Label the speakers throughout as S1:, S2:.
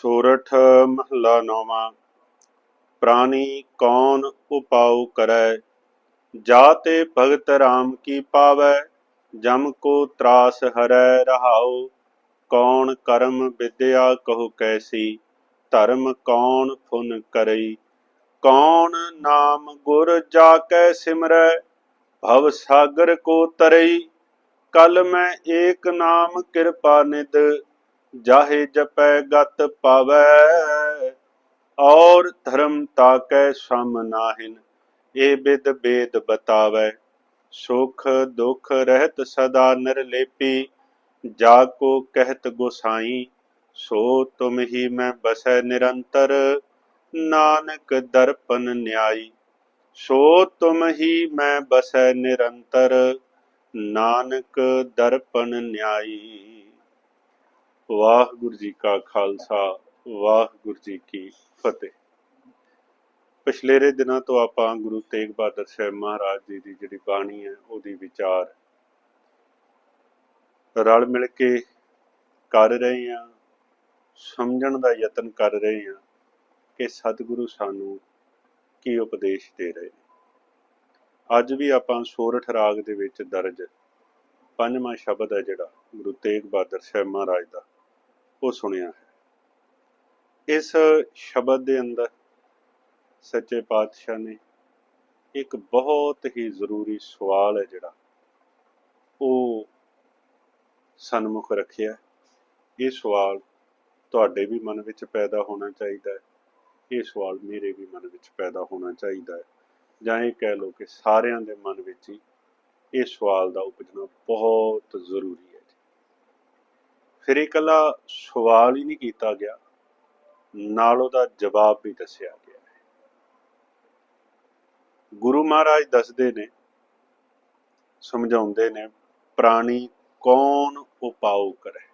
S1: ਸੋਰਠ ਮਹਲਾ ਨੌਵਾਂ ਪ੍ਰਾਨੀ ਕੌਣ ਉਪਾਉ ਕਰੈ? ਜਾਤੇ ਭਗਤ ਰਾਮ ਕੀ ਪਾਵੈ? ਜਮ ਕੋ ਤਰਾਸ ਹਰੈ ਰਹਾਉ। ਕੌਣ ਕਰਮ ਵਿਦਿਆ ਕਹੋ ਕੈਸੀ? ਧਰਮ ਕੌਣ ਫੁਨ ਕਰਈ? ਕੌਣ ਨਾਮ ਗੁਰ ਜਾ ਕੈ ਸਿਮਰੈ? ਭਵ ਸਾਗਰ ਕੋ ਤਰਈ? ਕਲ ਮੈਂ ਏਕ ਨਾਮ ਕਿਰਪਾ ਨਿਦ ਜਾਹੇ ਜਪੈ ਗਤ ਪਾਵੈ, ਔਰ ਧਰਮ ਤਾਕੈ ਸਮ ਨਾਹਿਨ, ਇਹ ਬਿਦ ਬੇਦ ਬਤਾਵੈ। ਸੁਖ ਦੁਖ ਰਹਿਤ ਸਦਾ ਨਿਰਲੇਪੀ ਜਾ ਕੋ ਕਹਿਤ ਗੋਸਾਈ, ਸੋ ਤੁਮ ਹੀ ਮੈਂ ਬਸੈ ਨਿਰੰਤਰ, ਨਾਨਕ ਦਰਪਨ ਨਿਆਈ। ਸੋ ਤੁਮ ਹੀ ਮੈਂ ਬਸੈ ਨਿਰੰਤਰ, ਨਾਨਕ ਦਰਪਨ ਨਿਆਈ। ਵਾਹਿਗੁਰੂ ਜੀ ਕਾ ਖਾਲਸਾ, ਵਾਹਿਗੁਰੂ ਜੀ ਕੀ ਫਤਿਹ। ਪਿਛਲੇਰੇ ਦਿਨਾਂ ਤੋਂ ਆਪਾਂ ਗੁਰੂ ਤੇਗ ਬਹਾਦਰ ਸਾਹਿਬ ਮਹਾਰਾਜ ਜੀ ਦੀ ਜਿਹੜੀ ਬਾਣੀ ਹੈ, ਉਹਦੀ ਵਿਚਾਰ ਰਲ ਮਿਲ ਕੇ ਕਰ ਰਹੇ ਹਾਂ, ਸਮਝਣ ਦਾ ਯਤਨ ਕਰ ਰਹੇ ਹਾਂ ਕਿ ਸਤਿਗੁਰੂ ਸਾਨੂੰ ਕੀ ਉਪਦੇਸ਼ ਦੇ ਰਹੇ ਨੇ। ਅੱਜ ਵੀ ਆਪਾਂ ਸੋਰਠ ਰਾਗ ਦੇ ਵਿੱਚ ਦਰਜ ਪੰਜਵਾਂ ਸ਼ਬਦ ਹੈ ਜਿਹੜਾ ਗੁਰੂ ਤੇਗ ਬਹਾਦਰ ਸਾਹਿਬ ਮਹਾਰਾਜ ਦਾ। ਉਹ ਸੁਣਿਆ। ਹੈ ਇਸ ਸ਼ਬਦ ਦੇ ਅੰਦਰ ਸੱਚੇ ਪਾਤਸ਼ਾਹ ਨੇ ਇੱਕ ਬਹੁਤ ਹੀ ਜ਼ਰੂਰੀ ਸਵਾਲ ਹੈ ਜਿਹੜਾ ਉਹ ਸਨਮੁਖ ਰੱਖਿਆ। ਇਹ ਸਵਾਲ ਤੁਹਾਡੇ ਵੀ ਮਨ ਵਿੱਚ ਪੈਦਾ ਹੋਣਾ ਚਾਹੀਦਾ ਹੈ। ਇਹ ਸਵਾਲ ਮੇਰੇ ਵੀ ਮਨ ਵਿੱਚ ਪੈਦਾ ਹੋਣਾ ਚਾਹੀਦਾ ਹੈ। ਜਾਂ ਇਹ ਕਹਿ ਲਓ ਕਿ ਸਾਰਿਆਂ ਦੇ ਮਨ ਵਿੱਚ ਹੀ ਇਹ ਸਵਾਲ ਦਾ ਉਪਜਣਾ ਬਹੁਤ ਜ਼ਰੂਰੀ ਫਿਰ ਇਕੱਲਾ ਸਵਾਲ ਹੀ ਨਹੀਂ ਕੀਤਾ ਗਿਆ, ਨਾਲ ਉਹਦਾ ਜਵਾਬ ਵੀ ਦੱਸਿਆ ਗਿਆ ਹੈ। ਗੁਰੂ ਮਹਾਰਾਜ ਦੱਸਦੇ ਨੇ, ਸਮਝਾਉਂਦੇ ਨੇ, ਪ੍ਰਾਣੀ ਕੌਣ ਉਪਾਉ ਕਰੇ।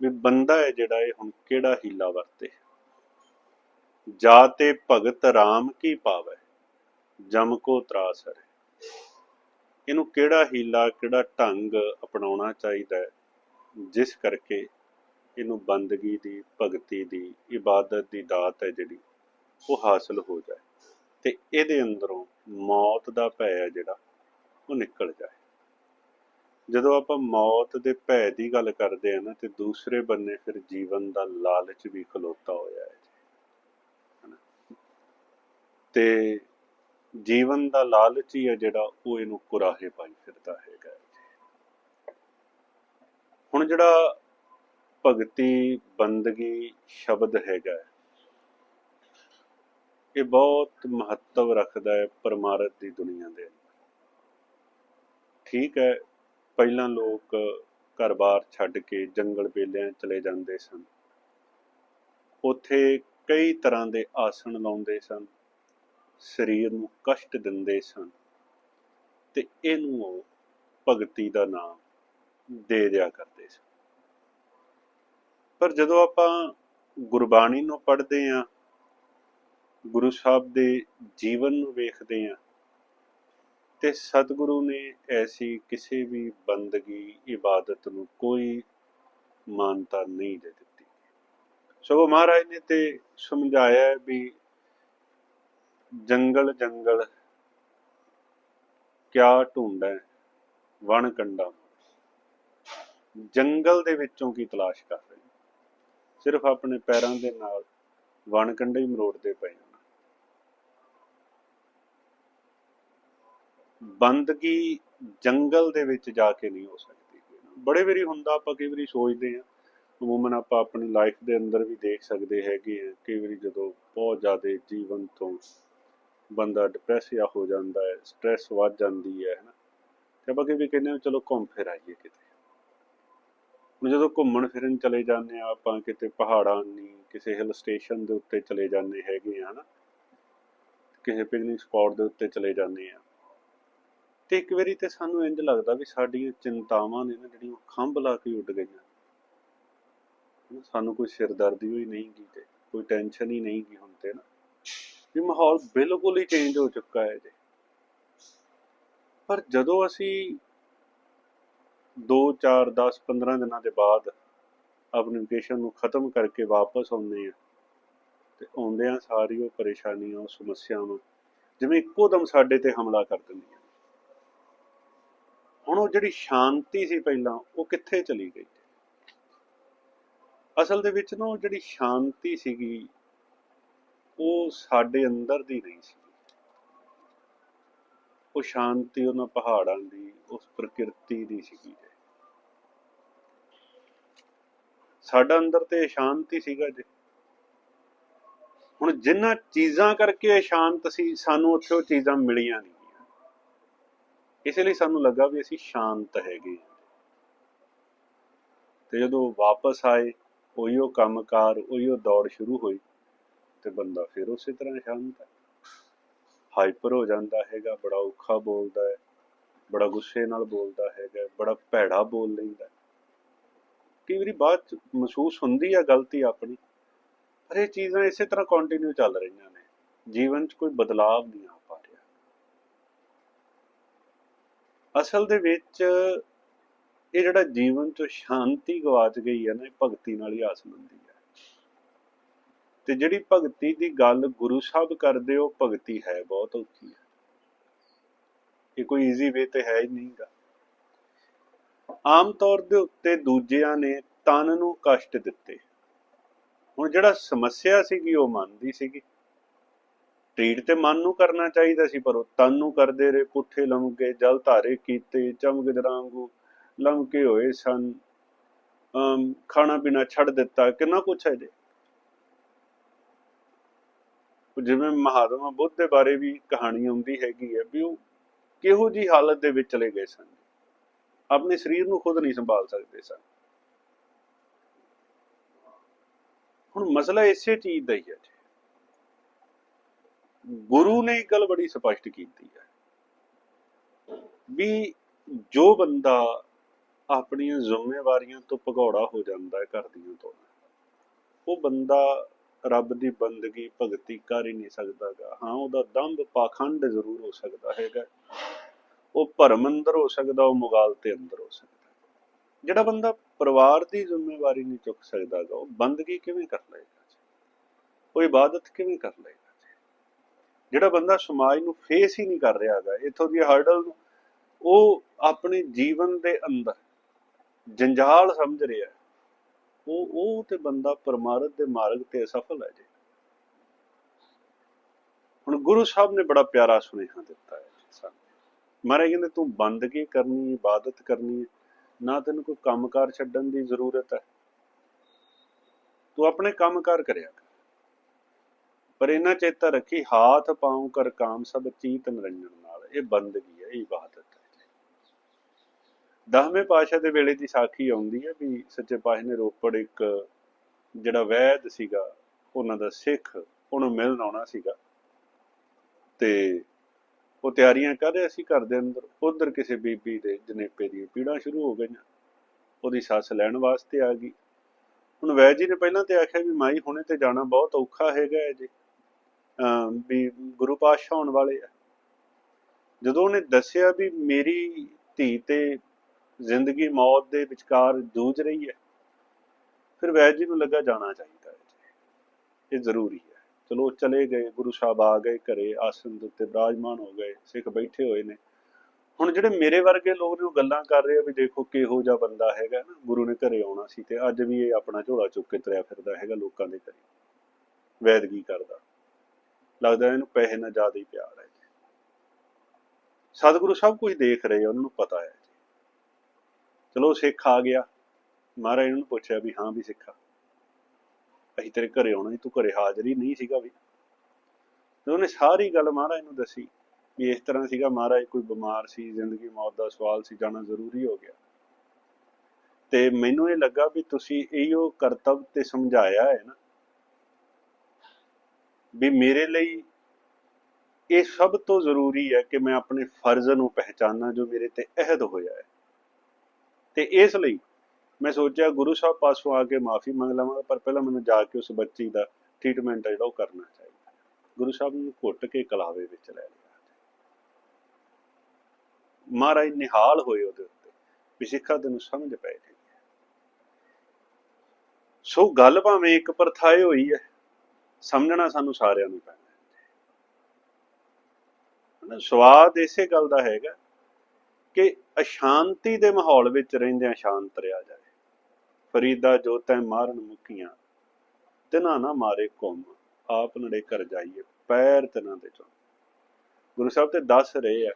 S1: ਵੀ ਬੰਦਾ ਹੈ ਜਿਹੜਾ ਇਹ ਹੁਣ ਕਿਹੜਾ ਹੀਲਾ ਵਰਤੇ। ਜਾਤੇ ਭਗਤ ਰਾਮ ਕੀ ਪਾਵੇ, ਜਮ ਕੋ ਤਰਾਸ ਹੈ ਇਹਨੂੰ ਕਿਹੜਾ ਹੀਲਾ, ਕਿਹੜਾ ਢੰਗ ਅਪਣਾਉਣਾ ਚਾਹੀਦਾ ਹੈ? ਜਿਸ ਕਰਕੇ ਇਹਨੂੰ ਬੰਦਗੀ ਦੀ, ਭਗਤੀ ਦੀ, ਇਬਾਦਤ ਦੀ ਦਾਤ ਹੈ ਜਿਹੜੀ, ਉਹ ਹਾਸਲ ਹੋ ਜਾਏ ਤੇ ਇਹਦੇ ਅੰਦਰੋਂ ਮੌਤ ਦਾ ਭੈ ਹੈ ਜਿਹੜਾ, ਉਹ ਨਿਕਲ ਜਾਏ। ਜਦੋਂ ਆਪਾਂ ਮੌਤ ਦੇ ਭੈ ਦੀ ਗੱਲ ਕਰਦੇ ਆ ਨਾ, ਤੇ ਦੂਸਰੇ ਬੰਨੇ ਫਿਰ ਜੀਵਨ ਦਾ ਲਾਲਚ ਵੀ ਖਲੋਤਾ ਹੋਇਆ ਹੈ ਤੇ ਜੀਵਨ ਦਾ ਲਾਲਚ ਹੀ ਹੈ ਜਿਹੜਾ, ਉਹ ਇਹਨੂੰ ਕੁਰਾਹੇ ਪਾਈ ਫਿਰਦਾ ਹੈ। ਹੁਣ ਜਿਹੜਾ ਭਗਤੀ ਬੰਦਗੀ ਸ਼ਬਦ ਹੈਗਾ ਇਹ ਬਹੁਤ ਮਹੱਤਵ ਰੱਖਦਾ ਹੈ ਪਰਮਾਰਥ ਦੀ ਦੁਨੀਆ ਦੇ ਠੀਕ ਹੈ, ਪਹਿਲਾਂ ਲੋਕ ਘਰ-ਬਾਰ ਛੱਡ ਕੇ ਜੰਗਲ ਵੇਲਿਆਂ ਚਲੇ ਜਾਂਦੇ ਸਨ। ਉੱਥੇ ਕਈ ਤਰ੍ਹਾਂ ਦੇ ਆਸਣ ਲਾਉਂਦੇ ਸਨ, ਸਰੀਰ ਨੂੰ ਕਸ਼ਟ ਦਿੰਦੇ ਸਨ ਤੇ ਇਹਨੂੰ ਉਹ ਭਗਤੀ ਦਾ ਨਾਮ ਦੇ ਦਿਆ ਕਰਦੇ ਸੀ। ਪਰ ਜਦੋਂ ਆਪਾਂ ਗੁਰਬਾਣੀ ਨੂੰ ਪੜ੍ਹਦੇ ਹਾਂ ਗੁਰੂ ਸਾਹਿਬ ਦੇ ਜੀਵਨ ਨੂੰ ਵੇਖਦੇ ਹਾਂ ਤੇ ਸਤਿਗੁਰੂ ਨੇ ਐਸੀ ਕਿਸੇ ਵੀ ਬੰਦਗੀ, ਇਬਾਦਤ ਨੂੰ ਕੋਈ ਮਾਨਤਾ ਨਹੀਂ ਦੇ ਦਿੱਤੀ। ਸਗੋਂ ਮਹਾਰਾਜ ਨੇ ਤੇ ਸਮਝਾਇਆ ਵੀ ਜੰਗਲ ਜੰਗਲ ਕਿਆ ਢੂੰਡੈ, ਵਣ ਕੰਡਾ ਜੰਗਲ ਦੇ ਵਿੱਚੋਂ ਕੀ ਤਲਾਸ਼ ਕਰ ਰਹੇ ਸਿਰਫ ਆਪਣੇ ਪੈਰਾਂ ਦੇ ਨਾਲ ਵਣ ਕੰਢੇ ਹੀ ਮਰੋੜਦੇ ਪਏ ਹਨ। ਬੰਦਗੀ ਜੰਗਲ ਦੇ ਵਿੱਚ ਜਾ ਕੇ ਨਹੀਂ ਹੋ ਸਕਦੀ। ਬੜੇ ਵਾਰੀ ਹੁੰਦਾ ਆਪਾਂ ਕਈ ਵਾਰੀ ਸੋਚਦੇ ਹਾਂ, ਅਮੂਮਨ ਆਪਾਂ ਆਪਣੀ ਲਾਈਫ ਦੇ ਅੰਦਰ ਵੀ ਦੇਖ ਸਕਦੇ ਹੈਗੇ ਆ ਕਈ ਵਾਰੀ ਜਦੋਂ ਬਹੁਤ ਜ਼ਿਆਦਾ ਜੀਵਨ ਤੋਂ ਬੰਦਾ ਡਿਪਰੈਸ ਹੋ ਜਾਂਦਾ ਹੈ ਸਟ੍ਰੈਸ ਵੱਧ ਜਾਂਦੀ ਹੈ, ਹਨਾ? ਤੇ ਆਪਾਂ ਕਈ ਵਾਰੀ ਕਹਿੰਦੇ ਹਾਂ, ਚਲੋ ਘੁੰਮ ਫਿਰ ਆਈਏ ਕਿਤੇ। ਹੁਣ ਜਦੋਂ ਘੁੰਮਣ ਫਿਰਨ ਚਲੇ ਜਾਂਦੇ ਆ ਆਪਾਂ ਕਿਤੇ ਪਹਾੜਾਂ ਨਹੀਂ ਕਿਸੇ ਹਿਲ ਸਟੇਸ਼ਨ ਦੇ ਉੱਤੇ ਚਲੇ ਜਾਂਦੇ ਹੈਗੇ ਆ ਹਨਾ? ਕਿਸੇ ਪਿਕਨਿਕ ਸਪੌਟ ਦੇ ਉੱਤੇ ਚਲੇ ਜਾਂਦੇ ਆ ਤੇ ਇੱਕ ਵਾਰੀ ਤੇ ਸਾਨੂੰ ਇੰਜ ਲੱਗਦਾ ਵੀ ਸਾਡੀਆਂ ਚਿੰਤਾਵਾਂ ਨੇ ਨਾ, ਜਿਹੜੀਆਂ ਖੰਭ ਲਾ ਕੇ ਉੱਡ ਗਈਆਂ। ਸਾਨੂੰ ਕੋਈ ਸਿਰਦਰਦੀ ਹੋਈ ਨਹੀਂ ਗੀ ਤੇ, ਕੋਈ ਟੈਨਸ਼ਨ ਹੀ ਨਹੀਂ ਗੀ ਹੁਣ ਤੇ ਨਾ ਵੀ ਮਾਹੌਲ ਬਿਲਕੁਲ ਹੀ ਚੇਂਜ ਹੋ ਚੁੱਕਾ ਹੈ ਜੀ। ਪਰ ਜਦੋਂ ਅਸੀਂ 2 4 10 15 ਦਿਨਾਂ ਦੇ ਬਾਅਦ ਆਪਣੀ ਵਕੇਸ਼ਨ ਨੂੰ ਖਤਮ ਕਰਕੇ ਵਾਪਸ ਆਉਂਦੇ ਆ ਤੇ ਆਉਂਦਿਆਂ ਸਾਰੀ ਉਹ ਪਰੇਸ਼ਾਨੀਆਂ, ਉਹ ਸਮੱਸਿਆਵਾਂ ਜਿਵੇਂ ਇੱਕੋ ਦਮ ਸਾਡੇ ਤੇ ਹਮਲਾ ਕਰ ਦਿੰਦੀਆਂ। ਹੁਣ ਉਹ ਜਿਹੜੀ ਸ਼ਾਂਤੀ ਸੀ ਪਹਿਲਾਂ, ਉਹ ਕਿੱਥੇ ਚਲੀ ਗਈ? ਅਸਲ ਦੇ ਵਿੱਚ ਨਾ ਉਹ ਜਿਹੜੀ ਸ਼ਾਂਤੀ ਸੀਗੀ, ਉਹ ਸਾਡੇ ਅੰਦਰ ਦੀ ਨਹੀਂ ਸੀ। ਉਹ ਸ਼ਾਂਤੀ ਉਹਨਾਂ ਪਹਾੜਾਂ ਦੀ, ਉਸ ਪ੍ਰਕਿਰਤੀ ਦੀ ਸੀਗੀ ਸਾਡਾ ਅੰਦਰ ਤੇ ਸ਼ਾਂਤੀ ਸੀਗਾ ਜੀ। ਹੁਣ ਜਿੰਨਾ ਚੀਜ਼ਾਂ ਕਰਕੇ ਸ਼ਾਂਤ ਸੀ, ਸਾਨੂੰ ਉੱਥੇ ਉਹ ਚੀਜ਼ਾਂ ਮਿਲੀਆਂ ਨਹੀਂ ਇਸ ਲਈ ਸਾਨੂੰ ਲੱਗਾ ਵੀ ਅਸੀਂ ਸ਼ਾਂਤ ਹੈਗੇ ਤੇ ਜਦੋਂ ਵਾਪਸ ਆਏ ਉਹੀਓ ਕੰਮਕਾਰ ਉਹੀਓ ਦੌੜ ਸ਼ੁਰੂ ਹੋਈ ਤੇ ਬੰਦਾ ਫਿਰ ਉਸੇ ਤਰ੍ਹਾਂ ਸ਼ਾਂਤ ਹੈ। ਹਾਈਪਰ ਹੋ ਜਾਂਦਾ ਹੈਗਾ, ਬੜਾ ਔਖਾ ਬੋਲਦਾ ਹੈ, ਬੜਾ ਗੁੱਸੇ ਨਾਲ ਬੋਲਦਾ ਹੈਗਾ ਬੜਾ ਭੈੜਾ ਬੋਲ ਲੈਂਦਾ ਕਈ ਵਾਰੀ ਬਾਅਦ ਚ ਮਹਿਸੂਸ ਹੁੰਦੀ ਆ ਗਲਤੀ ਆਪਣੀ, ਪਰ ਇਹ ਚੀਜ਼ਾਂ ਇਸੇ ਤਰ੍ਹਾਂ ਕੰਟੀਨਿਊ ਚੱਲ ਰਹੀਆਂ ਨੇ, ਜੀਵਨ 'ਚ ਕੋਈ ਬਦਲਾਅ ਨਹੀਂ ਆ ਪਾ ਰਿਹਾ। ਅਸਲ ਦੇ ਵਿੱਚ ਇਹ ਜਿਹੜਾ ਜੀਵਨ 'ਚ ਸ਼ਾਂਤੀ ਗਵਾਚ ਗਈ ਹੈ ਨਾ, ਇਹ ਭਗਤੀ ਨਾਲ ਹੀ ਹਾਸਲ ਹੁੰਦੀ ਹੈ ਤੇ ਜਿਹੜੀ ਭਗਤੀ ਦੀ ਗੱਲ ਗੁਰੂ ਸਾਹਿਬ ਕਰਦੇ, ਉਹ ਭਗਤੀ ਹੈ, ਬਹੁਤ ਔਖੀ ਹੈ। ਇਹ ਕੋਈ ਈਜ਼ੀ ਵੇ ਤੇ ਹੈ ਹੀ ਨਹੀਂਗਾ ਆਮ ਤੌਰ ਦੇ ਉੱਤੇ ਦੂਜਿਆਂ ਨੇ ਤਨ ਨੂੰ ਕਸ਼ਟ ਦਿੱਤੇ। ਹੁਣ ਜਿਹੜਾ ਸਮੱਸਿਆ ਸੀਗੀ, ਉਹ ਮਨ ਦੀ ਸੀਗੀ। ਟ੍ਰੀਟ ਤੇ ਮਨ ਨੂੰ ਕਰਨਾ ਚਾਹੀਦਾ ਸੀ, ਪਰ ਉਹ ਤਨ ਨੂੰ ਕਰਦੇ ਰਹੇ। ਪੁੱਠੇ ਲੰਮਕੇ, ਜਲ ਧਾਰੇ ਕੀਤੇ, ਚਮਕ ਦਰਾਂਗੂ ਲੰਮਕੇ ਹੋਏ ਸਨ। ਖਾਣਾ ਪੀਣਾ ਛੱਡ ਦਿੱਤਾ, ਕਿੰਨਾ ਕੁਛ ਹੈ ਜੇ। ਜਿਵੇਂ ਮਹਾਤਮਾ ਬੁੱਧ ਦੇ ਬਾਰੇ ਵੀ ਕਹਾਣੀ ਆਉਂਦੀ ਹੈਗੀ ਹੈ ਵੀ ਉਹ ਕਿਹੋ ਜੀ ਹਾਲਤ ਦੇ ਵਿੱਚ ਚਲੇ ਗਏ ਸਨ। ਆਪਣੇ ਸਰੀਰ ਨੂੰ ਖੁਦ ਨਹੀਂ ਸੰਭਾਲ ਸਕਦੇ ਸਨ। ਹੁਣ ਮਸਲਾ ਇਸੇ ਚੀਜ਼ ਦਾ ਹੀ ਹੈ ਗੁਰੂ ਨੇ ਇੱਕ ਗੱਲ ਬੜੀ ਸਪਸ਼ਟ ਕੀਤੀ ਹੈ ਵੀ ਜੋ ਬੰਦਾ ਆਪਣੀਆਂ ਜ਼ਿੰਮੇਵਾਰੀਆਂ ਤੋਂ ਭਗੌੜਾ ਹੋ ਜਾਂਦਾ ਹੈ ਘਰ ਦੀਆਂ ਤੋਂ ਉਹ ਬੰਦਾ ਰੱਬ ਦੀ ਬੰਦਗੀ ਭਗਤੀ ਕਰ ਹੀ ਨਹੀਂ ਸਕਦਾਗਾ। ਹਾਂ, ਉਹਦਾ ਦੰਭ ਪਾਖੰਡ ਜ਼ਰੂਰ ਹੋ ਸਕਦਾ ਹੈਗਾ। ਉਹ ਭਰਮ ਅੰਦਰ ਹੋ ਸਕਦਾ, ਉਹ ਮੁਗਾਲ ਤੇ ਅੰਦਰ ਹੋ ਸਕਦਾ। ਜਿਹੜਾ ਬੰਦਾ ਪਰਿਵਾਰ ਦੀ ਜ਼ਿੰਮੇਵਾਰੀ ਨਹੀਂ ਚੁੱਕ ਸਕਦਾਗਾ, ਉਹ ਬੰਦਗੀ ਕਿਵੇਂ ਕਰ ਲਏਗਾ ਉਹ ਇਬਾਦਤ ਕਿਵੇਂ ਕਰ ਲਏਗਾ ਜਿਹੜਾ ਬੰਦਾ ਸਮਾਜ ਨੂੰ ਫੇਸ ਹੀ ਨਹੀਂ ਕਰ ਰਿਹਾਗਾ, ਇਥੋਂ ਦੀ ਹਰਡਲ ਨੂੰ, ਉਹ ਆਪਣੇ ਜੀਵਨ ਦੇ ਅੰਦਰ ਜੰਜਾਲ ਸਮਝ ਰਿਹਾ ਉਹ ਉਹ ਤੇ ਬੰਦਾ ਪਰਮਾਰਥ ਦੇ ਮਾਰਗ ਤੇ ਅਸਫਲ ਹੈ ਜੀ। ਹੁਣ ਗੁਰੂ ਸਾਹਿਬ ਨੇ ਬੜਾ ਪਿਆਰਾ ਸੁਨੇਹਾ ਦਿੱਤਾ ਹੈ ਸਾਨੂੰ। ਮਹਾਰਾਜ ਕਹਿੰਦੇ, ਤੂੰ ਬੰਦਗੀ ਕਰਨੀ ਇਬਾਦਤ ਕਰਨੀ ਹੈ? ਨਾ ਤੈਨੂੰ ਕੋਈ ਕੰਮਕਾਰ ਛੱਡਣ ਦੀ ਜ਼ਰੂਰਤ ਹੈ। ਤੂੰ ਆਪਣੇ ਕੰਮਕਾਰ ਕਰਿਆ ਕਰ। ਪਰ ਇਹਨਾਂ ਚੇਤਾ ਰੱਖੀ, ਹਾਥ ਪਾਉ ਕਰ ਕਾਮ ਸਭ ਚੀਤ ਨਿਰੰਜਨ ਨਾਲ। ਇਹ ਬੰਦਗੀ ਹੈ, ਇਹ ਇਬਾਦਤ ਦਸਵੇਂ ਪਾਸ਼ਾ ਦੇ ਵੇਲੇ ਦੀ ਸਾਖੀ ਆਉਂਦੀ ਹੈ ਵੀ ਸੱਚੇ ਪਾਤਸ਼ਾਹ ਨੇ ਰੋਪੜ ਇੱਕ ਜਿਹੜਾ ਵੈਦ ਸੀਗਾ, ਉਹਨਾਂ ਦਾ ਸਿੱਖ, ਉਹਨੂੰ ਮਿਲਣ ਆਉਣਾ ਸੀਗਾ। ਤੇ ਉਹ ਤਿਆਰੀਆਂ ਕਰ ਰਿਹਾ ਸੀ ਘਰ ਦੇ ਅੰਦਰ। ਉਧਰ ਕਿਸੇ ਬੀਬੀ ਦੇ ਜਨੇਪੇ ਦੀਆਂ ਪੀੜਾਂ ਸ਼ੁਰੂ ਹੋ ਗਈਆਂ। ਉਹਦੀ ਸੱਸ ਲੈਣ ਵਾਸਤੇ ਆ ਗਈ। ਹੁਣ ਵੈਦ ਜੀ ਨੇ ਪਹਿਲਾਂ ਤੇ ਆਖਿਆ ਵੀ ਮਾਈ, ਹੁਣੇ ਤੇ ਜਾਣਾ ਬਹੁਤ ਔਖਾ ਹੈਗਾ ਜੀ। ਵੀ ਗੁਰੂ ਪਾਤਸ਼ਾਹ ਹੋਣ ਵਾਲੇ ਆ। ਜਦੋਂ ਉਹਨੇ ਦੱਸਿਆ ਵੀ ਮੇਰੀ ਧੀ ਤੇ ਜ਼ਿੰਦਗੀ ਮੌਤ ਦੇ ਵਿਚਕਾਰ ਜੂਝ ਰਹੀ ਹੈ, ਫਿਰ ਵੈਦ ਜੀ ਨੂੰ ਲੱਗਾ ਜਾਣਾ ਚਾਹੀਦਾ ਹੈ ਇਹ ਜ਼ਰੂਰੀ ਹੈ। ਚਲੋ ਚਲੇ ਗਏ, ਗੁਰੂ ਸਾਹਿਬ ਆ ਗਏ ਘਰੇ ਆਸਨ ਦੇ ਉੱਤੇ ਬਿਰਾਜਮਾਨ ਹੋ ਗਏ, ਸਿੱਖ ਬੈਠੇ ਹੋਏ ਨੇ। ਹੁਣ ਜਿਹੜੇ ਮੇਰੇ ਵਰਗੇ ਲੋਕ ਨੇ ਗੱਲਾਂ ਕਰ ਰਹੇ ਆ ਵੀ ਦੇਖੋ ਕਿਹੋ ਜਿਹਾ ਬੰਦਾ ਹੈਗਾ ਨਾ, ਗੁਰੂ ਨੇ ਘਰੇ ਆਉਣਾ ਸੀ ਤੇ ਅੱਜ ਵੀ ਇਹ ਆਪਣਾ ਝੋਲਾ ਚੁੱਕ ਕੇ ਤੁਰਿਆ ਫਿਰਦਾ ਹੈਗਾ ਲੋਕਾਂ ਦੇ ਘਰੇ। ਵੈਦਗੀ ਕਰਦਾ। ਲੱਗਦਾ ਇਹਨੂੰ ਪੈਸੇ ਨਾਲ ਜ਼ਿਆਦਾ ਹੀ ਪਿਆਰ ਹੈ ਸਤਿਗੁਰੂ ਸਭ ਕੁਝ ਦੇਖ ਰਹੇ ਉਹਨਾਂ ਨੂੰ ਪਤਾ ਹੈ। ਚਲੋ ਸਿੱਖ ਆ ਗਿਆ। ਮਹਾਰਾਜ ਨੂੰ ਪੁੱਛਿਆ ਵੀ ਹਾਂ ਵੀ ਸਿੱਖਾ। ਅਸੀਂ ਤੇਰੇ ਘਰੇ ਆਉਣਾ ਸੀ, ਤੂੰ ਘਰੇ ਹਾਜ਼ਰ ਹੀ ਨਹੀਂ ਸੀਗਾ ਵੀ। ਤੇ ਉਹਨੇ ਸਾਰੀ ਗੱਲ ਮਹਾਰਾਜ ਨੂੰ ਦੱਸੀ ਵੀ ਇਸ ਤਰ੍ਹਾਂ ਸੀਗਾ, ਮਹਾਰਾਜ ਕੋਈ ਬਿਮਾਰ ਸੀ, ਜ਼ਿੰਦਗੀ ਮੌਤ ਦਾ ਸਵਾਲ ਸੀ, ਜਾਣਾ ਜ਼ਰੂਰੀ ਹੋ ਗਿਆ। ਤੇ ਮੈਨੂੰ ਇਹ ਲੱਗਾ ਵੀ ਤੁਸੀਂ ਇਹੋ ਕਰਤਵ ਤੇ ਸਮਝਾਇਆ ਹੈ ਨਾ। ਵੀ ਮੇਰੇ ਲਈ ਇਹ ਸਭ ਤੋਂ ਜ਼ਰੂਰੀ ਹੈ ਕਿ ਮੈਂ ਆਪਣੇ ਫਰਜ਼ ਨੂੰ ਪਹਿਚਾਨਾਂ ਜੋ ਮੇਰੇ ਤੇ ਅਹਿਦ ਹੋਇਆ ਹੈ। ਤੇ ਇਸ ਲਈ ਮੈਂ ਸੋਚਿਆ ਗੁਰੂ ਸਾਹਿਬ ਪਾਸੋਂ ਆ ਕੇ ਮਾਫੀ ਮੰਗ ਲਵਾਂਗਾ, ਪਰ ਪਹਿਲਾਂ ਮੈਨੂੰ ਜਾ ਕੇ ਉਸ ਬੱਚੀ ਦਾ ਟ੍ਰੀਟਮੈਂਟ ਜਿਹੜਾ ਉਹ ਕਰਨਾ ਚਾਹੀਦਾ ਗੁਰੂ ਸਾਹਿਬ ਨੂੰ ਘੁੱਟ ਕੇ ਕਲਾਵੇ ਵਿੱਚ ਲੈ ਲਿਆ ਮਹਾਰਾਜ ਨਿਹਾਲ ਹੋਏ ਉਹਦੇ ਉੱਤੇ, ਵੀ ਸਿੱਖਾਂ ਤੈਨੂੰ ਸਮਝ ਪੈ ਪਏ ਸੋ ਗੱਲ ਭਾਵੇਂ ਇੱਕ ਪਰਥਾਏ ਹੋਈ ਹੈ, ਸਮਝਣਾ ਸਾਨੂੰ ਸਾਰਿਆਂ ਨੂੰ ਪੈਣਾ ਹੈ। ਸਵਾਦ ਇਸੇ ਗੱਲ ਦਾ ਹੈਗਾ ਕਿ ਅਸ਼ਾਂਤੀ ਦੇ ਮਾਹੌਲ ਵਿੱਚ ਰਹਿੰਦਿਆਂ ਸ਼ਾਂਤ ਰਿਹਾ ਜਾਏ। ਫਰੀਦਾ ਜੋ ਤੈ ਮਾਰਨ ਮੁਕੀਆਂ, ਤਿਨਾ ਨਾ ਮਾਰੇ ਕੁੰਮ ਆਪ ਨੜੇ ਕਰ ਜਾਈਏ, ਪੈਰ ਤਿਨਾਂ ਦੇ ਚੋਂ ਗੁਰੂ ਸਾਹਿਬ ਤੇ ਦੱਸ ਰਹੇ ਆ,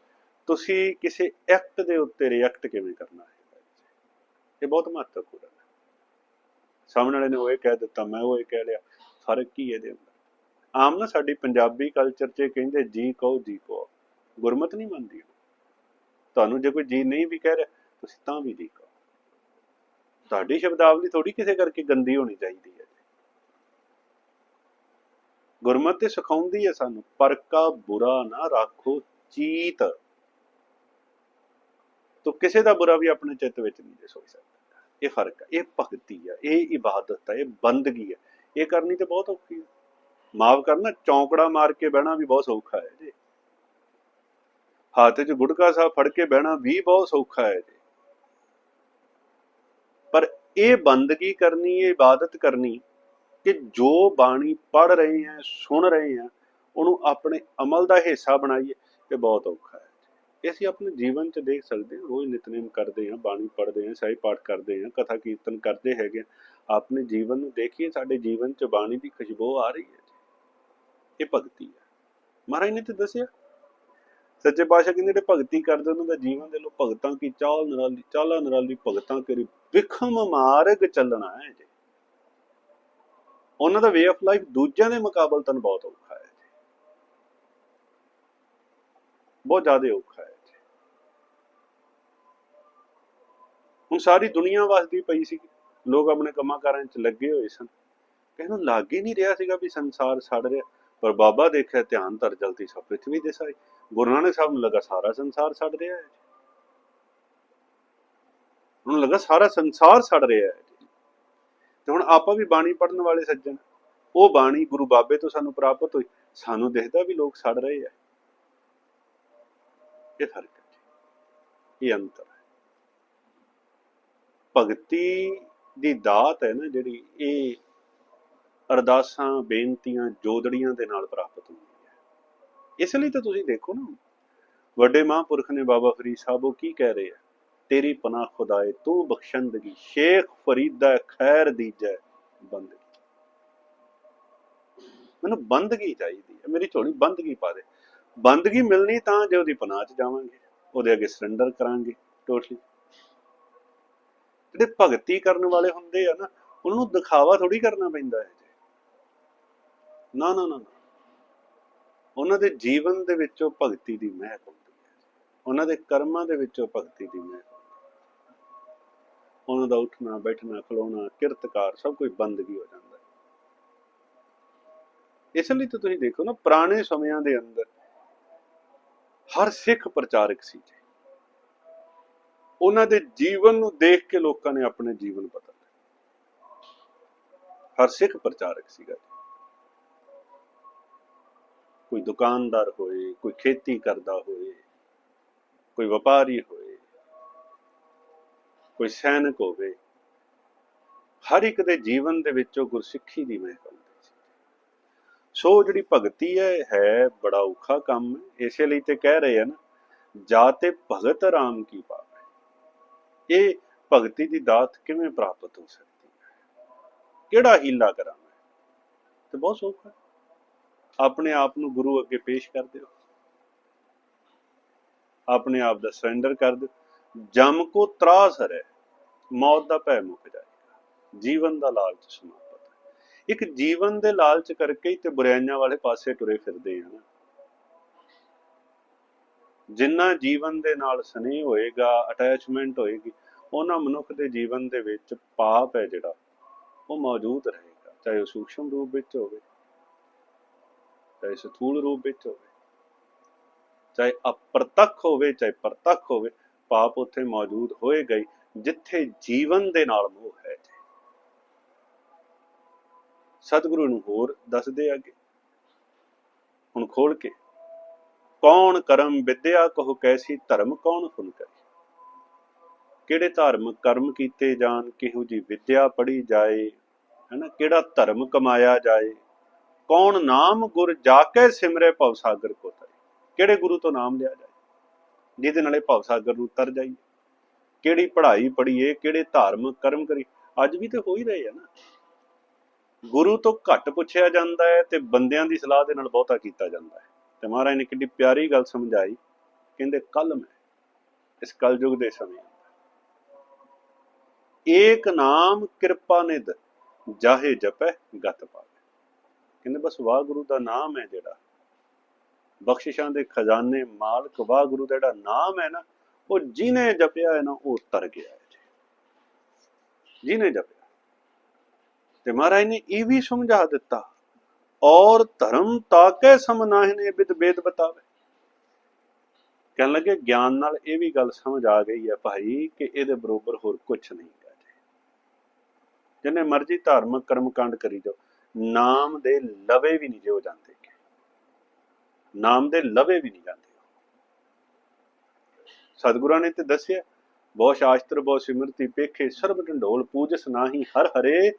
S1: ਤੁਸੀਂ ਕਿਸੇ ਐਕਟ ਦੇ ਉੱਤੇ ਰਿਐਕਟ ਕਿਵੇਂ ਕਰਨਾ ਹੈ? ਇਹ ਬਹੁਤ ਮਹੱਤਵਪੂਰਨ ਹੈ। ਸਾਹਮਣੇ ਵਾਲੇ ਨੇ ਉਹ ਇਹ ਕਹਿ ਦਿੱਤਾ, ਮੈਂ ਉਹ ਇਹ ਕਹਿ ਲਿਆ ਫ਼ਰਕ ਕੀ ਇਹਦੇ ਅੰਦਰ? ਆਮ ਨਾ ਸਾਡੀ ਪੰਜਾਬੀ ਕਲਚਰ 'ਚ ਕਹਿੰਦੇ, ਜੀ ਕਹੋ ਜੀ ਕਹੋ। ਗੁਰਮਤ ਨਹੀਂ ਮੰਨਦੀ ਤੁਹਾਨੂੰ ਜੇ ਕੋਈ ਜੀ ਨਹੀਂ ਵੀ ਕਹਿ ਰਿਹਾ, ਤੁਸੀਂ ਤਾਂ ਵੀ ਜੀ ਕਹੋ ਤੁਹਾਡੀ ਸ਼ਬਦਾਵਲੀ ਥੋੜੀ ਕਿਸੇ ਕਰਕੇ ਗੰਦੀ ਹੋਣੀ ਚਾਹੀਦੀ ਹੈ। ਗੁਰਮਤ ਸਿਖਾਉਂਦੀ ਹੈ ਸਾਨੂੰ ਪਰ ਬੁਰਾ ਨਾ ਰੱਖੋ ਚੀਤ। ਤੋ ਕਿਸੇ ਦਾ ਬੁਰਾ ਵੀ ਆਪਣੇ ਚਿੱਤ ਵਿੱਚ ਨਹੀਂ ਦੇ ਸੋਚ ਸਕਦਾ। ਇਹ ਫ਼ਰਕ ਹੈ, ਇਹ ਭਗਤੀ ਹੈ, ਇਹ ਇਬਾਦਤ ਹੈ, ਇਹ ਬੰਦਗੀ ਹੈ। ਇਹ ਕਰਨੀ ਤੇ ਬਹੁਤ ਔਖੀ ਹੈ। ਮਾਫ ਕਰਨਾ, ਚੌਂਕੜਾ ਮਾਰ ਕੇ ਬਹਿਣਾ ਵੀ ਬਹੁਤ ਸੌਖਾ ਹੈ ਜੀ। ਹੱਥ 'ਚ ਗੁਟਕਾ ਸਾਹਿਬ ਫੜ ਕੇ ਬਹਿਣਾ ਵੀ ਬਹੁਤ ਸੌਖਾ ਹੈ ਜੀ। ਪਰ ਇਹ ਬੰਦਗੀ ਕਰਨੀ, ਇਹ ਇਬਾਦਤ ਕਰਨੀ ਕਿ ਜੋ ਬਾਣੀ ਪੜ ਰਹੇ ਹਾਂ, ਸੁਣ ਰਹੇ ਹਾਂ, ਉਹਨੂੰ ਆਪਣੇ ਅਮਲ ਦਾ ਹਿੱਸਾ ਬਣਾਈਏ, ਇਹ ਬਹੁਤ ਔਖਾ ਹੈ ਇਹ ਅਸੀਂ ਆਪਣੇ ਜੀਵਨ 'ਚ ਦੇਖ ਸਕਦੇ ਹਾਂ, ਰੋਜ਼ ਨਿਤਨੇਮ ਕਰਦੇ ਹਾਂ, ਬਾਣੀ ਪੜ੍ਹਦੇ ਹਾਂ, ਸਹੀ ਪਾਠ ਕਰਦੇ ਹਾਂ, ਕਥਾ ਕੀਰਤਨ ਕਰਦੇ ਹੈਗੇ ਆਪਣੇ ਜੀਵਨ ਨੂੰ ਦੇਖੀਏ, ਸਾਡੇ ਜੀਵਨ 'ਚ ਬਾਣੀ ਦੀ ਖੁਸ਼ਬੂ ਆ ਰਹੀ ਹੈ ਇਹ ਭਗਤੀ ਹੈ। ਮਹਾਰਾਜ ਨੇ ਤੇ ਦੱਸਿਆ ਸੱਚੇ ਪਾਤਸ਼ਾਹ ਕਹਿੰਦੇ ਜਿਹੜੇ ਭਗਤੀ ਕਰਦੇ, ਉਹਨਾਂ ਦਾ ਜੀਵਨ ਦੇ ਲੋ ਭਗਤਾਂ ਕੀ ਚਾਲ ਨਿਰਾਲੀ, ਚਾਲਾ ਨਿਰਾਲੀ ਭਗਤਾਂ ਕਰੀ ਵਿਖਮ ਮਾਰਗ ਚੱਲਣਾ ਹੈ ਜੀ। ਉਹਨਾਂ ਦਾ ਵੇ ਆਫ ਲਾਈਫ ਦੂਜਿਆਂ ਦੇ ਮੁਕਾਬਲਤਨ ਬਹੁਤ ਔਖਾ ਹੈ ਬਹੁਤ ਜ਼ਿਆਦਾ ਔਖਾ ਹੈ ਹੁਣ ਸਾਰੀ ਦੁਨੀਆ ਵਸਦੀ ਪਈ ਸੀ। ਲੋਕ ਆਪਣੇ ਕੰਮਾਂ ਕਾਰਾਂ 'ਚ ਲੱਗੇ ਹੋਏ ਸਨ। ਕਹਿੰਦਾ ਲੱਗ ਹੀ ਨਹੀਂ ਰਿਹਾ ਸੀਗਾ ਵੀ ਸੰਸਾਰ ਸੜ ਰਿਹਾ। ਪਰ ਬਾਬਾ ਦੇਖਿਆ ਧਿਆਨ ਧਰ ਜਲਦੀ ਸਭ ਪ੍ਰithvi ਦੇ ਸਾਈ ਗੁਰੂ ਨਾਨਕ ਸਾਹਿਬ ਨੂੰ ਲੱਗਾ ਸਾਰਾ ਸੰਸਾਰ ਸੜ ਰਿਹਾ ਹੈ ਉਹਨੂੰ ਲੱਗਾ ਸਾਰਾ ਸੰਸਾਰ ਸੜ ਰਿਹਾ ਹੈ ਤੇ ਹੁਣ ਆਪਾਂ ਵੀ ਬਾਣੀ ਪੜਨ ਵਾਲੇ ਸੱਜਣ। ਉਹ ਬਾਣੀ ਗੁਰੂ ਬਾਬੇ ਤੋਂ ਸਾਨੂੰ ਪ੍ਰਾਪਤ ਹੋਈ। ਸਾਨੂੰ ਦਿਖਦਾ ਵੀ ਲੋਕ ਸੜ ਰਹੇ ਆ ਇਹ ਫ਼ਰਕ ਹੈ ਇਹ ਅੰਤਰ ਹੈ। ਭਗਤੀ ਦੀ ਦਾਤ ਹੈ ਨਾ ਜਿਹੜੀ, ਇਹ ਅਰਦਾਸਾਂ, ਬੇਨਤੀਆਂ, ਜੋਦੜੀਆਂ ਦੇ ਨਾਲ ਪ੍ਰਾਪਤ ਹੁੰਦੀ ਹੈ। ਇਸ ਲਈ ਤਾਂ ਤੁਸੀਂ ਦੇਖੋ ਨਾ, ਵੱਡੇ ਮਹਾਂਪੁਰਖ ਨੇ ਬਾਬਾ ਫਰੀਦ ਸਾਹਿਬ ਉਹ ਕੀ ਕਹਿ ਰਹੇ ਆ? ਤੇਰੀ ਪਨਾਹ ਖੁਦਾਏ, ਤੂੰ ਬਖਸ਼ੰਦਗੀ, ਸ਼ੇਖ ਫਰੀਦਾ ਖੈਰ ਦੀਜੈ, ਬੰਦਗੀ। ਮੈਨੂੰ ਬੰਦਗੀ ਚਾਹੀਦੀ ਹੈ, ਮੇਰੀ ਝੋਲੀ ਬੰਦਗੀ ਪਾ ਦੇ। ਬੰਦਗੀ ਮਿਲਣੀ ਤਾਂ ਜੇ ਉਹਦੀ ਪਨਾਹ 'ਚ ਜਾਵਾਂਗੇ, ਉਹਦੇ ਅੱਗੇ ਸਰੈਂਡਰ ਕਰਾਂਗੇ ਟੋਟਲੀ ਜਿਹੜੇ ਭਗਤੀ ਕਰਨ ਵਾਲੇ ਹੁੰਦੇ ਆ ਨਾ, ਉਹਨਾਂ ਨੂੰ ਦਿਖਾਵਾ ਥੋੜੀ ਕਰਨਾ ਪੈਂਦਾ ਹੈ ਨਾ ਨਾ ਨਾ ਉਹਨਾਂ ਦੇ ਜੀਵਨ ਦੇ ਵਿੱਚੋਂ ਭਗਤੀ ਦੀ ਮਹਿਕ ਹੁੰਦੀ ਹੈ। ਉਹਨਾਂ ਦੇ ਕਰਮਾਂ ਦੇ ਵਿੱਚੋਂ ਭਗਤੀ ਦੀ ਮਹਿਕ ਉਹਨਾਂ ਦਾ ਉੱਠਣਾ, ਬੈਠਣਾ, ਖਲੋਣਾ, ਕਿਰਤਕਾਰ, ਸਭ ਕੁਝ ਬੰਦਗੀ ਹੋ ਜਾਂਦਾ ਇਸ ਲਈ ਤਾਂ ਤੁਸੀਂ ਦੇਖੋ ਨਾ, ਪੁਰਾਣੇ ਸਮਿਆਂ ਦੇ ਅੰਦਰ ਹਰ ਸਿੱਖ ਪ੍ਰਚਾਰਕ ਸੀ ਉਹਨਾਂ ਦੇ ਜੀਵਨ ਨੂੰ ਦੇਖ ਕੇ ਲੋਕਾਂ ਨੇ ਆਪਣੇ ਜੀਵਨ ਬਦਲ ਹਰ ਸਿੱਖ ਪ੍ਰਚਾਰਕ ਸੀਗਾ ਕੋਈ ਦੁਕਾਨਦਾਰ ਹੋਏ, ਕੋਈ ਖੇਤੀ ਕਰਦਾ ਹੋਏ, ਕੋਈ ਵਪਾਰੀ ਹੋਏ, ਕੋਈ ਸੈਨਿਕ ਹੋਵੇ, ਹਰ ਇੱਕ ਦੇ ਜੀਵਨ ਦੇ ਵਿੱਚੋਂ ਗੁਰਸਿੱਖੀ ਦੀ ਮਹਿਕ ਆਉਂਦੀ ਸੀ। ਸੋ ਜਿਹੜੀ ਭਗਤੀ ਹੈ ਹੈ ਬੜਾ ਔਖਾ ਕੰਮ ਹੈ। ਇਸੇ ਲਈ ਤੇ ਕਹਿ ਰਹੇ ਹਨ ਜਾ ਤੇ ਭਗਤ ਰਾਮ ਕੀ ਪਾਵੇ ਇਹ ਭਗਤੀ ਦੀ ਦਾਤ ਕਿਵੇਂ ਪ੍ਰਾਪਤ ਹੋ ਸਕਦੀ ਹੈ? ਕਿਹੜਾ ਹੀਲਾ ਕਰਾਂ ਮੈਂ? ਤੇ ਬਹੁਤ ਸੌਖਾ। ਆਪਣੇ ਆਪ ਨੂੰ ਗੁਰੂ ਅੱਗੇ ਪੇਸ਼ ਕਰ ਦਿਓ। ਆਪਣੇ ਆਪ ਦਾ ਸਰੈਂਡਰ ਕਰ ਦਿਓ। ਜਮ ਕੋ ਤਰਾਸ ਹੈ, ਮੌਤ ਦਾ ਭੈ ਮੁੱਕ ਜਾਏਗਾ। ਜੀਵਨ ਦਾ ਲਾਲਚ ਸਮਾਪਤ ਇੱਕ ਜੀਵਨ ਦੇ ਲਾਲਚ ਕਰਕੇ ਹੀ ਤੇ ਬੁਰਾਈਆਂ ਵਾਲੇ ਪਾਸੇ ਟੁਰੇ ਫਿਰਦੇ ਆ ਜਿੰਨਾ ਜੀਵਨ ਦੇ ਨਾਲ ਸਨੇਹ ਹੋਏਗਾ ਅਟੈਚਮੈਂਟ ਹੋਏਗੀ, ਉਹਨਾਂ ਮਨੁੱਖ ਦੇ ਜੀਵਨ ਦੇ ਵਿੱਚ ਪਾਪ ਹੈ ਜਿਹੜਾ, ਉਹ ਮੌਜੂਦ ਰਹੇਗਾ। ਚਾਹੇ ਉਹ ਸੂਖਸ਼ਮ ਰੂਪ ਵਿੱਚ ਹੋਵੇ। ਚਾਹੇ ਸਥੂਲ ਰੂਪ ਵਿੱਚ ਹੋਵੇ, ਚਾਹੇ ਅਪਰਤੱਖ ਹੋਵੇ, ਚਾਹੇ ਪ੍ਰਤੱਖ ਹੋਵੇ, ਪਾਪ ਉੱਥੇ ਮੌਜੂਦ ਹੋਏਗਾ ਹੀ ਜਿੱਥੇ ਜੀਵਨ ਦੇ ਨਾਲ ਮੋਹ ਹੈ ਸਤਿਗੁਰੂ ਨੂੰ ਹੋਰ ਦੱਸਦੇ ਅੱਗੇ। ਹੁਣ ਖੋਲ ਕੇ, ਕੌਣ ਕਰਮ ਵਿਦਿਆ, ਕਹੋ ਕੈਸੀ ਧਰਮ ਕੌਣ ਫੁਨ ਕਰੇ? ਕਿਹੜੇ ਧਾਰਮਿਕ ਕਰਮ ਕੀਤੇ ਜਾਣ, ਕਿਹੋ ਜੀ ਵਿਦਿਆ ਪੜ੍ਹੀ ਜਾਏ, ਹੈਨਾ, ਕਿਹੜਾ ਧਰਮ ਕਮਾਇਆ ਜਾਏ? ਕੌਣ ਨਾਮ ਗੁਰ ਜਾ ਕੇ ਸਿਮਰੇ ਭਵ ਸਾਗਰ ਕੋ ਤਰੇ? ਕਿਹੜੇ ਗੁਰੂ ਤੋਂ ਨਾਮ ਲਿਆ ਜਾਏ? ਜਿਹਦੇ ਨਾਲੇ ਭਵ ਸਾਗਰ ਨੂੰ ਤਰ ਜਾਈਏ। ਕਿਹੜੀ ਪੜ੍ਹਾਈ ਪੜ੍ਹੀਏ, ਕਿਹੜੇ ਧਾਰਮਿਕ ਕਰਮ ਕਰੀ ਅੱਜ ਵੀ ਤੇ ਹੋ ਹੀ ਰਹੇ ਆ ਨਾ। ਗੁਰੂ ਤੋਂ ਘੱਟ ਪੁੱਛਿਆ ਜਾਂਦਾ ਹੈ ਤੇ ਬੰਦਿਆਂ ਦੀ ਸਲਾਹ ਦੇ ਨਾਲ ਬਹੁਤਾ ਕੀਤਾ ਜਾਂਦਾ ਹੈ। ਤੇ ਮਹਾਰਾਜ ਨੇ ਕਿੰਨੀ ਪਿਆਰੀ ਗੱਲ ਸਮਝਾਈ। ਕਹਿੰਦੇ ਕਲਮ ਹੈ ਇਸ ਕਲਯੁਗ ਦੇ ਸਮੇਂ ਏਕ ਨਾਮ ਕਿਰਪਾ ਨਿਧ, ਜਾਹੇ ਜਪੈ ਗਤ ਪਾਵੇ ਕਹਿੰਦੇ, ਬਸ ਵਾਹਿਗੁਰੂ ਦਾ ਨਾਮ ਹੈ ਜਿਹੜਾ। ਬਖਸ਼ਿਸ਼ਾਂ ਦੇ ਖਜ਼ਾਨੇ ਮਾਲਕ ਵਾਹਿਗੁਰੂ ਦਾ ਜਿਹੜਾ ਨਾਮ ਹੈ ਨਾ, ਉਹ ਜਿਹਨੇ ਜਪਿਆ ਹੈ ਨਾ, ਉਹ ਤਰ ਗਿਆ ਹੈ ਜੀ। ਜਪਿਆ। ਤੇ ਮਹਾਰਾਜ ਨੇ ਇਹ ਵੀ ਸਮਝਾ ਦਿੱਤਾ, ਔਰ ਧਰਮ ਤਾਕੇ ਸਮਨਾਹਨੇ ਬਿਦ ਬੇਦ ਬਤਾਵੇ। ਕਹਿਣ ਲੱਗੇ, ਗਿਆਨ ਨਾਲ ਇਹ ਵੀ ਗੱਲ ਸਮਝ ਆ ਗਈ ਹੈ ਭਾਈ ਕਿ ਇਹਦੇ ਬਰੋਬਰ ਹੋਰ ਕੁਝ ਨਹੀਂ ਹੈ ਜੀ। ਜਿੰਨੇ ਮਰਜ਼ੀ ਧਾਰਮਿਕ ਕਰਮਕਾਂਡ ਕਰੀ ਜਾਓ। ਨਾਮ ਦੇ ਲਵੇ ਵੀ ਨਹੀਂ ਜੇ ਉਹ ਜਾਂਦੇ। ਨਾਮ ਦੇ ਲਵੇ ਵੀ ਨਹੀਂ ਜਾਂਦੇ। ਸਤਿਗੁਰਾਂ ਨੇ ਤੇ ਦੱਸਿਆ, ਬਹੁ ਸ਼ਾਸਤਰ, ਬਹੁ ਸਿਮਰਤੀ, ਪੇਖੇ, ਸਰਬ ਢੰਡੋਲ, ਪੂਜਸ ਨਾਹੀ, ਹਰ ਹਰੇ,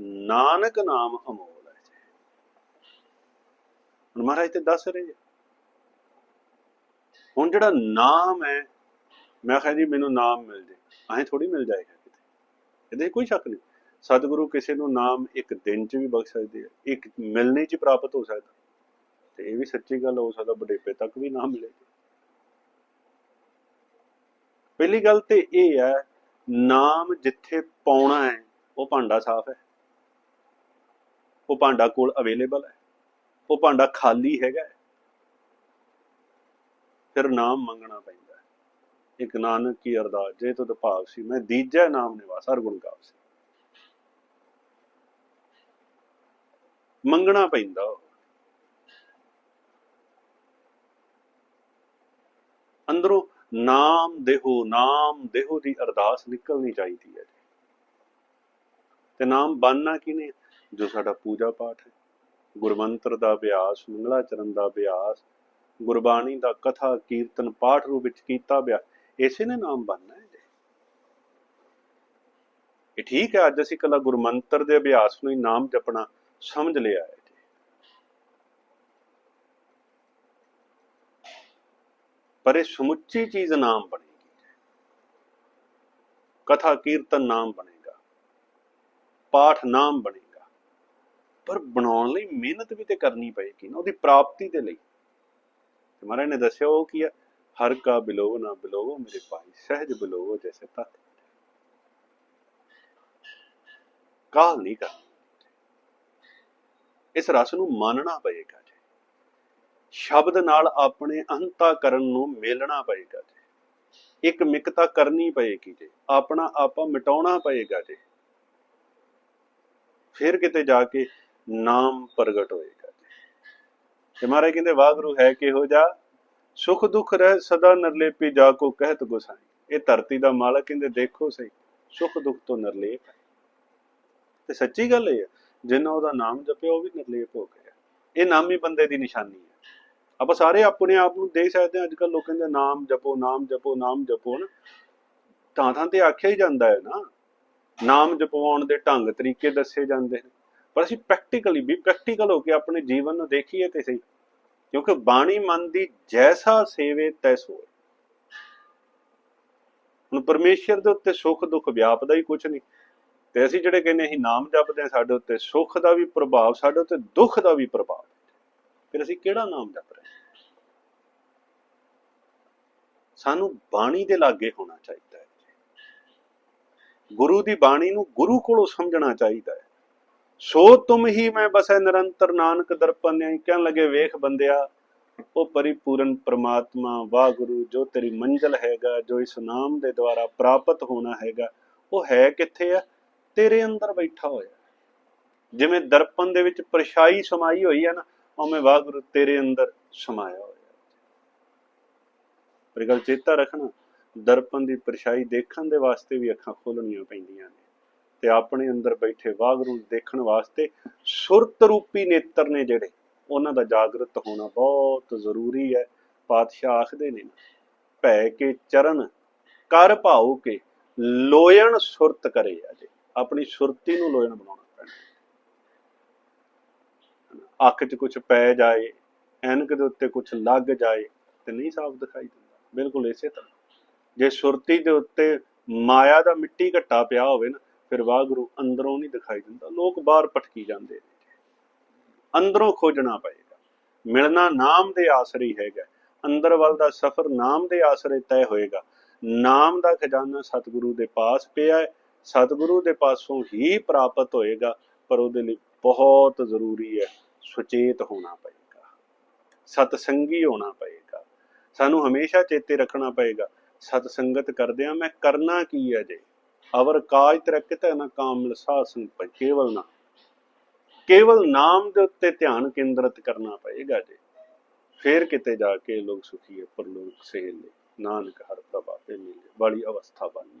S1: ਨਾਨਕ ਨਾਮ ਅਮੋਲ ਹੈ ਹੁਣ ਮਹਾਰਾਜ ਤੇ ਦੱਸ ਰਹੇ ਆ। ਹੁਣ ਜਿਹੜਾ ਨਾਮ ਹੈ, ਮੈਂ ਕਿਹਾ ਜੀ, ਮੈਨੂੰ ਨਾਮ ਮਿਲ ਜੇ। ਐਂ ਥੋੜੀ ਮਿਲ ਜਾਏਗਾ ਕਿਤੇ। ਇਹਦੇ ਕੋਈ ਸ਼ੱਕ ਨਹੀਂ। ਸਤਿਗੁਰੂ ਕਿਸੇ ਨੂੰ ਨਾਮ ਇੱਕ ਦਿਨ 'ਚ ਵੀ ਬਖਸ਼ ਸਕਦੇ ਆ, ਇੱਕ ਮਿਲਣੇ 'ਚ ਪ੍ਰਾਪਤ ਹੋ ਸਕਦਾ। ਤੇ ਇਹ ਵੀ ਸੱਚੀ ਗੱਲ ਹੋ ਸਕਦਾ ਬੁਢੇਪੇ ਤੱਕ ਵੀ ਨਾ ਮਿਲੇ ਪਹਿਲੀ ਗੱਲ ਤੇ ਇਹ ਹੈ ਨਾਮ ਜਿੱਥੇ ਪਾਉਣਾ ਹੈ, ਉਹ ਭਾਂਡਾ ਸਾਫ਼ ਹੈ। ਉਹ ਭਾਂਡਾ ਕੋਲ ਅਵੇਲੇਬਲ ਹੈ। ਉਹ ਭਾਂਡਾ ਖਾਲੀ ਹੈਗਾ ਹੈ। ਫਿਰ ਨਾਮ ਮੰਗਣਾ ਪੈਂਦਾ ਇੱਕ ਨਾਨਕ ਕੀ ਅਰਦਾਸ, ਜੇ ਤੁਧ ਭਾਵ ਸੀ, ਮੈਂ ਦੀਜੈ ਨਾਮ ਨਿਵਾਸ, ਹਰ ਗੁਣ ਗਾਵ ਸੀ। ਮੰਗਣਾ ਪੈਂਦਾ ਉਹ। ਅੰਦਰੋਂ ਨਾਮ ਦੇਹੋ ਨਾਮ ਦੇਹੋ ਦੀ ਅਰਦਾਸ ਨਿਕਲਣੀ ਚਾਹੀਦੀ ਹੈ ਤੇ ਨਾਮ ਬੰਨਣਾ ਕਿਨੇ ਜੋ ਸਾਡਾ ਪੂਜਾ ਪਾਠ ਹੈ ਗੁਰਮੰਤਰ ਦਾ ਅਭਿਆਸ ਮੰਗਲਾਚਰਨ ਦਾ ਅਭਿਆਸ, ਗੁਰਬਾਣੀ ਦਾ ਕਥਾ, ਕੀਰਤਨ ਪਾਠ ਰੂਪ ਵਿੱਚ ਕੀਤਾ ਅਭਿਆਸ ਇਸੇ ਨੇ ਨਾਮ ਬੰਨਣਾ ਹੈ ਜੀ। ਇਹ ਠੀਕ ਹੈ, ਅੱਜ ਅਸੀਂ ਕੱਲਾ ਗੁਰਮੰਤਰ ਦੇ ਅਭਿਆਸ ਨੂੰ ਹੀ ਨਾਮ ਜਪਣਾ ਸਮਝ ਲਿਆ ਹੈ ਪਰ ਇਹ ਸਮੁੱਚੀ ਚੀਜ਼ ਨਾਮ ਬਣੇਗੀ ਕਥਾ ਕੀਰਤਨ ਨਾਮ ਬਣੇਗਾ। ਪਾਠ ਨਾਮ ਬਣੇਗਾ। ਪਰ ਬਣਾਉਣ ਲਈ ਮਿਹਨਤ ਵੀ ਤੇ ਕਰਨੀ ਪਏਗੀ ਨਾ, ਉਹਦੀ ਪ੍ਰਾਪਤੀ ਦੇ ਲਈ। ਮਹਾਰਾਜ ਨੇ ਦੱਸਿਆ ਉਹ ਕੀ ਹੈ? ਹਰ ਕਾ ਬਿਲੋਵ ਨਾ ਬਿਲੋਵ ਮੇਰੇ ਭਾਈ ਸਹਿਜ ਬਿਲੋਵ ਜੈਸੇ ਤਤ। ਕਾਲ ਨਹੀਂ ਕਰ ਇਸ ਰਸ ਨੂੰ ਮਾਨਣਾ ਪਏਗਾ ਜੀ। ਸ਼ਬਦ ਨਾਲ ਆਪਣੇ ਅੰਤਾ ਕਰਨ ਨੂੰ ਮੇਲਣਾ ਪਏਗਾ ਜੀ। ਇੱਕ ਮਿਕਤਾ ਕਰਨੀ ਪਏਗੀ ਜੀ। ਆਪਣਾ ਆਪਾ ਮਿਟਾਉਣਾ ਪਏਗਾ ਜੀ। ਫਿਰ ਕਿਤੇ ਜਾ ਕੇ ਨਾਮ ਪ੍ਰਗਟ ਹੋਏਗਾ ਜੀ। ਤੇ ਮਹਾਰਾਜ ਕਹਿੰਦੇ, ਵਾਹਿਗੁਰੂ ਹੈ ਕਿਹੋ ਜਾ ਸੁਖ ਦੁਖ ਰਹਿ ਸਦਾ ਨਿਰਲੇਪੀ ਜਾ ਕੋ ਕਹਿਤ ਗੁਸਾਈ। ਇਹ ਧਰਤੀ ਦਾ ਮਾਲਕ ਕਹਿੰਦੇ, ਦੇਖੋ ਸਹੀ, ਸੁਖ ਦੁਖ ਤੋਂ ਨਿਰਲੇਪ ਤੇ ਸੱਚੀ ਗੱਲ ਇਹ ਹੈ ਜਿਨ੍ਹਾਂ ਉਹਦਾ ਨਾਮ ਜਪਿਆ, ਉਹ ਵੀ ਨਿਰਲੇਪ ਹੋ ਗਿਆ। ਇਹ ਨਾਮ ਬੰਦੇ ਦੀ ਨਿਸ਼ਾਨੀ ਹੈ। ਆਪਾਂ ਸਾਰੇ ਆਪਣੇ ਆਪ ਨੂੰ ਦੇਖ ਸਕਦੇ ਹਾਂ ਅੱਜ ਕੱਲ ਲੋਕਾਂ ਦੇ ਨਾਮ ਜਪੋ ਨਾਮ ਜਪੋ ਨਾਮ ਜਪੋ ਨਾ। ਤਾਂ ਥਾਂ ਤੇ ਆਖਿਆ ਹੀ ਜਾਂਦਾ ਹੈ ਨਾ, ਨਾਮ ਜਪਵਾਉਣ ਦੇ ਢੰਗ, ਤਰੀਕੇ ਦੱਸੇ ਜਾਂਦੇ ਨੇ। ਪਰ ਅਸੀਂ ਪ੍ਰੈਕਟੀਕਲੀ ਵੀ ਪ੍ਰੈਕਟੀਕਲ ਹੋ ਕੇ ਆਪਣੇ ਜੀਵਨ ਨੂੰ ਦੇਖੀਏ ਤੇ ਸਹੀ। ਕਿਉਂਕਿ ਬਾਣੀ ਮਨ ਦੀ ਜੈਸਾ ਸੇਵੇ, ਤੈਸੋ ਹੁਣ ਪਰਮੇਸ਼ਰ ਦੇ ਉੱਤੇ ਸੁੱਖ ਦੁੱਖ ਵਿਆਪਦਾ ਹੀ ਕੁਝ ਨਹੀਂ। ਤੇ ਅਸੀਂ ਜਿਹੜੇ ਕਹਿੰਦੇ ਅਸੀਂ ਨਾਮ ਜਪਦੇ ਹਾਂ ਸਾਡੇ ਉੱਤੇ, ਸੁੱਖ ਦਾ ਵੀ ਪ੍ਰਭਾਵ, ਸਾਡੇ ਉੱਤੇ ਦੁੱਖ ਦਾ ਵੀ ਪ੍ਰਭਾਵ ਫਿਰ ਅਸੀਂ ਕਿਹੜਾ ਨਾਮ ਜਪ ਰਹੇ ਸਾਨੂੰ ਬਾਣੀ ਦੇ ਲਾਗੇ ਹੋਣਾ ਚਾਹੀਦਾ ਹੈ ਗੁਰੂ ਦੀ ਬਾਣੀ ਨੂੰ ਗੁਰੂ ਕੋਲੋਂ ਸਮਝਣਾ ਚਾਹੀਦਾ ਹੈ। ਸੋ ਤੁਮ ਹੀ ਮੈਂ ਬਸੈ ਨਿਰੰਤਰ ਨਾਨਕ ਦਰਪਨ ਨੇ ਕਹਿਣ ਲੱਗੇ, ਵੇਖ ਬੰਦਿਆ, ਉਹ ਪਰਿਪੂਰਨ ਪ੍ਰਮਾਤਮਾ, ਵਾਹਿਗੁਰੂ, ਜੋ ਤੇਰੀ ਮੰਜ਼ਲ ਹੈਗਾ, ਜੋ ਇਸ ਨਾਮ ਦੇ ਦੁਆਰਾ ਪ੍ਰਾਪਤ ਹੋਣਾ ਹੈਗਾ, ਉਹ ਹੈ ਕਿੱਥੇ ਆ? ਤੇਰੇ ਅੰਦਰ ਬੈਠਾ ਹੋਇਆ ਜਿਵੇਂ ਦਰਪਣ ਦੇ ਵਿੱਚ ਪਰਛਾਈ ਸਮਾਈ ਹੋਈ ਹੈ ਨਾ, ਉਵੇਂ ਵਾਹਿਗੁਰੂ ਤੇਰੇ ਅੰਦਰ ਸਮਾਇਆ ਹੋਇਆ ਪਰ ਗੱਲ ਚੇਤਾ ਰੱਖਣਾ ਦਰਪਨ ਦੀ ਪਰਛਾਈ ਦੇਖਣ ਦੇ ਵਾਸਤੇ ਵੀ ਅੱਖਾਂ ਖੋਲਣੀਆਂ ਪੈਂਦੀਆਂ ਨੇ ਤੇ ਆਪਣੇ ਅੰਦਰ ਬੈਠੇ ਵਾਹਿਗੁਰੂ ਦੇਖਣ ਵਾਸਤੇ ਸੁਰਤ ਰੂਪੀ ਨੇਤਰ ਨੇ ਜਿਹੜੇ, ਉਹਨਾਂ ਦਾ ਜਾਗਰਤ ਹੋਣਾ ਬਹੁਤ ਜ਼ਰੂਰੀ ਹੈ। ਪਾਤਸ਼ਾਹ ਆਖਦੇ ਨੇ, ਭੈ ਕੇ ਚਰਨ, ਕਰ ਭਾਉ ਕੇ ਲੋਇਣ ਸੁਰਤ ਕਰੇ ਅਜੇ। ਆਪਣੀ ਸੁਰਤੀ ਨੂੰ ਲੋਇਣ ਬਣਾਉਣਾ ਪੈਣਾ। ਅੱਖ 'ਚ ਕੁਝ ਪੈ ਜਾਏ, ਐਨਕ ਦੇ ਉੱਤੇ ਕੁਝ ਲੱਗ ਜਾਏ ਤੇ ਨਹੀਂ ਸਾਫ਼ ਦਿਖਾਈ ਦਿੰਦਾ। ਬਿਲਕੁਲ ਇਸੇ ਤਰ੍ਹਾਂ। ਜੇ ਸੁਰਤੀ ਦੇ ਉੱਤੇ ਮਾਇਆ ਦਾ ਮਿੱਟੀ ਘੱਟਾ ਪਿਆ ਹੋਵੇ ਨਾ, ਫਿਰ ਵਾਹਿਗੁਰੂ ਅੰਦਰੋਂ ਨਹੀਂ ਦਿਖਾਈ ਦਿੰਦਾ। ਲੋਕ ਬਾਹਰ ਭਟਕੀ ਜਾਂਦੇ ਨੇ। ਅੰਦਰੋਂ ਖੋਜਣਾ ਪਏਗਾ। ਮਿਲਣਾ ਨਾਮ ਦੇ ਆਸਰੇ ਹੈਗਾ। ਅੰਦਰ ਵੱਲ ਦਾ ਸਫ਼ਰ ਨਾਮ ਦੇ ਆਸਰੇ ਤੈਅ ਹੋਏਗਾ। ਨਾਮ ਦਾ ਖਜ਼ਾਨਾ ਸਤਿਗੁਰੂ ਦੇ ਪਾਸ ਪਿਆ ਹੈ। ਸਤਿਗੁਰੂ ਦੇ ਪਾਸੋਂ ਹੀ ਪ੍ਰਾਪਤ ਹੋਏਗਾ, ਪਰ ਉਹਦੇ ਲਈ ਬਹੁਤ ਜ਼ਰੂਰੀ ਹੈ ਸੁਚੇਤ ਹੋਣਾ ਪਏਗਾ, ਸਤਸੰਗੀ ਹੋਣਾ ਪਏਗਾ, ਸਾਨੂੰ ਹਮੇਸ਼ਾ ਚੇਤੇ ਰੱਖਣਾ ਪਏਗਾ, ਸਤਸੰਗਤ ਕਰਦਿਆਂ ਮੈਂ ਕਰਨਾ ਕੀ ਹੈ ਜੇ? ਅਵਰ ਕਾਜ ਤਰਕਿਤ ਨ ਕਾਮਲ ਸਾਸਨ ਪਰ ਕੇਵਲ ਨਾ ਕੇਵਲ ਨਾਮ ਦੇ ਉੱਤੇ ਧਿਆਨ ਕੇਂਦਰਿਤ ਕਰਨਾ ਪਏਗਾ ਜੇ। ਫੇਰ ਕਿਤੇ ਜਾ ਕੇ ਲੋਕ ਸੁਖੀ ਹੈ ਪਰ ਲੋਕ ਸਹੇਲੇ, ਨਾਨਕ ਹਰ ਪ੍ਰਭਾਤੇ ਮਿਲੇ, ਵਾਲੀ ਅਵਸਥਾ ਬਣੀ